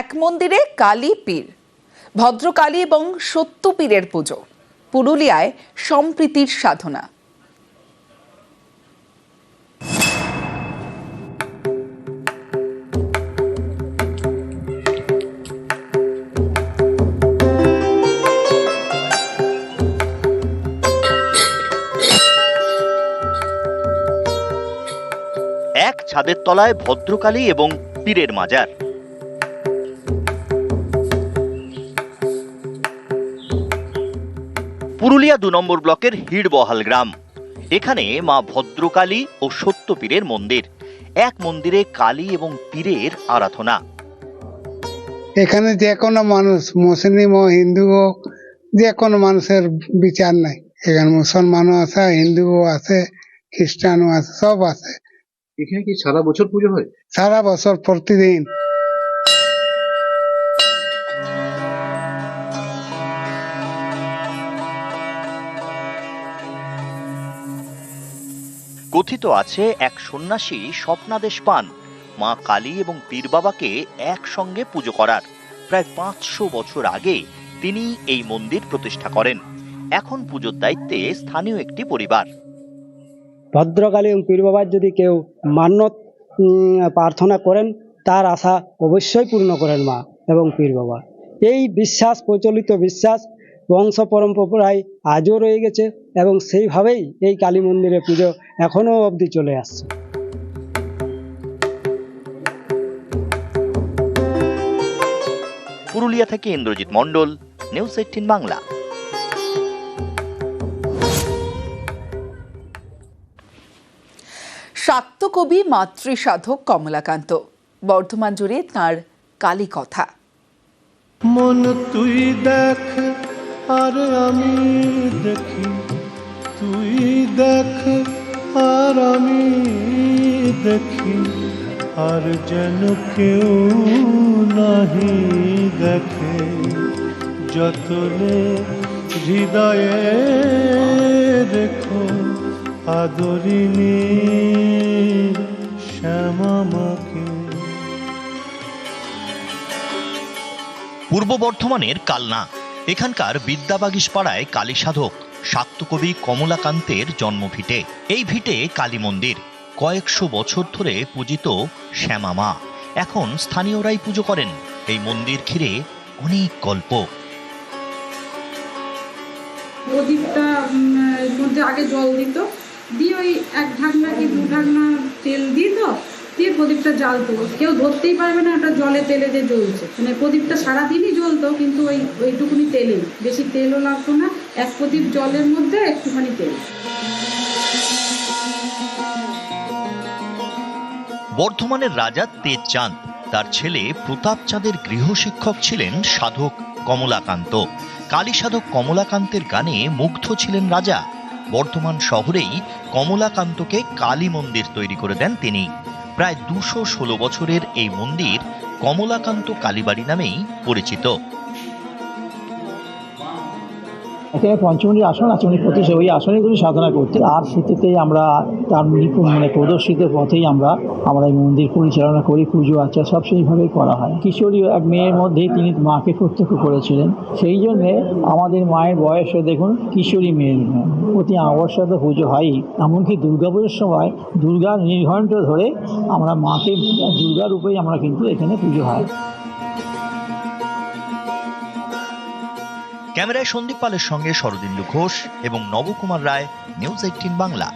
এক মন্দিরে কালী পীর, ভদ্রকালী এবং সত্য পীরের পুজো, পুরুলিয়ায় সম্প্রীতির সাধনা। এক ছাদের তলায় ভদ্রকালী এবং পীরের মাজার। পুরুলিয়া দু নম্বর ব্লকের হিড়বহাল গ্রাম। এখানে মা ভদ্রকালী ও সত্য পীরের মন্দির। এক মন্দিরে কালী এবং পীরের আরাধনা। এখানে যে কোনো মানুষ মুসলিম হোক হিন্দু হোক যে কোনো মানুষের বিচার নাই। এখানে মুসলমানও আছে হিন্দুও আছে খ্রিস্টানও আছে সব আছে। এখানে কি সারা বছর পুজো হয়? সারা বছর প্রতিদিন। কথিত আছে এক সন্ন্যাসী স্বপ্নাদেশ পান। মা কালী এবং পীর বাবাকে একসঙ্গে পুজো করার। প্রায় পাঁচশো বছর আগে তিনি এই মন্দির প্রতিষ্ঠা করেন। এখন পুজোর দায়িত্বে স্থানীয় একটি পরিবার। ভদ্রকালী এবং পীর বাবার যদি কেউ মান্যত প্রার্থনা করেন, তার আশা অবশ্যই পূর্ণ করেন মা এবং পীর বাবা। এই বিশ্বাস, প্রচলিত বিশ্বাস বংশ পরম্পরায় আজও রয়ে গেছে এবং সেইভাবেই এই কালী মন্দিরে পুজো এখনও অবধি চলে আসছে। পুরুলিয়া থেকে ইন্দ্রজিৎ মণ্ডল নিউজ এইটিন বাংলা। সাত্যকবি মাতৃসাধক কমলাকান্ত বর্ধমান জুড়ে তাঁর কালী কথা মন তুই দেখ আর আমি দেখি, তুই দেখ, আর আমি দেখি, আর যেন কেউ নাহি দেখে। যতনে হৃদয়ে রেখো আদরিনী শ্যামামাকে পূর্ব বর্ধমানের কালনা। এখানকার বিদ্যাবাগিস পাড়ায় কালী সাধক শাক্তকবি কমলাকান্তের জন্মভিটে। এই ভিটে কালী মন্দির। কয়েকশো বছর ধরে পূজিত শ্যামা মা এখন স্থানীয়রাই পুজো করেন। এই মন্দির ঘিরে অনেক গল্প। প্রদীপটা মধ্যে আগে জল দিত। দিয়ে ওই এক ঢাকনা কি দু ঢাকনা তেল দিত। দিয়ে প্রদীপটা জ্বালতো। কেউ ধরতেই পারবে না ওটা জলে তেলে যে জ্বলছে। মানে প্রদীপটা সারাদিনই জ্বলতো, কিন্তু ওই, ওইটুকুনি তেলে বেশি তেলও লাগতো না, এক প্রদীপ জলের মধ্যে একটুখানি তেল। বর্ধমানের রাজা তেজচাঁদ, তার ছেলে প্রতাপ চাঁদের গৃহশিক্ষক ছিলেন সাধক কমলাকান্ত। কালী সাধক কমলাকান্তের গানে মুগ্ধ ছিলেন রাজা। বর্ধমান শহরেই কমলাকান্তকে কালী মন্দির তৈরি করে দেন তিনি। প্রায় দুশো ষোলো বছরের এই মন্দির কমলাকান্ত কালীবাড়ি নামেই পরিচিত। এখানে পঞ্চমীর আসন আছে, উনি প্রতি ওই আসনেগুলি সাধনা করতে। আর শীতেতে আমরা তার নিপুণ মানে প্রদর্শিত পথেই আমরা আমরা এই মন্দির পরিচালনা করি, পুজো আচার সব সেইভাবেই করা হয়। কিশোরী এক মেয়ের মধ্যেই তিনি মাকে প্রত্যক্ষ করেছিলেন। সেই জন্যে আমাদের মায়ের বয়সও দেখুন, কিশোরী মেয়ের মেয়ে। প্রতি অবশ্যই তো পুজো হয়ই এমনকি দুর্গাপুজোর সময় দুর্গার নির্ঘণ্ট ধরে আমরা মাকে দুর্গা রূপেই আমরা কিন্তু এখানে পুজো হয়। ক্যামেরায় সন্দীপ পালের সঙ্গে শরদিন্দু ঘোষ এবং নবকুমার রায় নিউজ এইটিন বাংলা।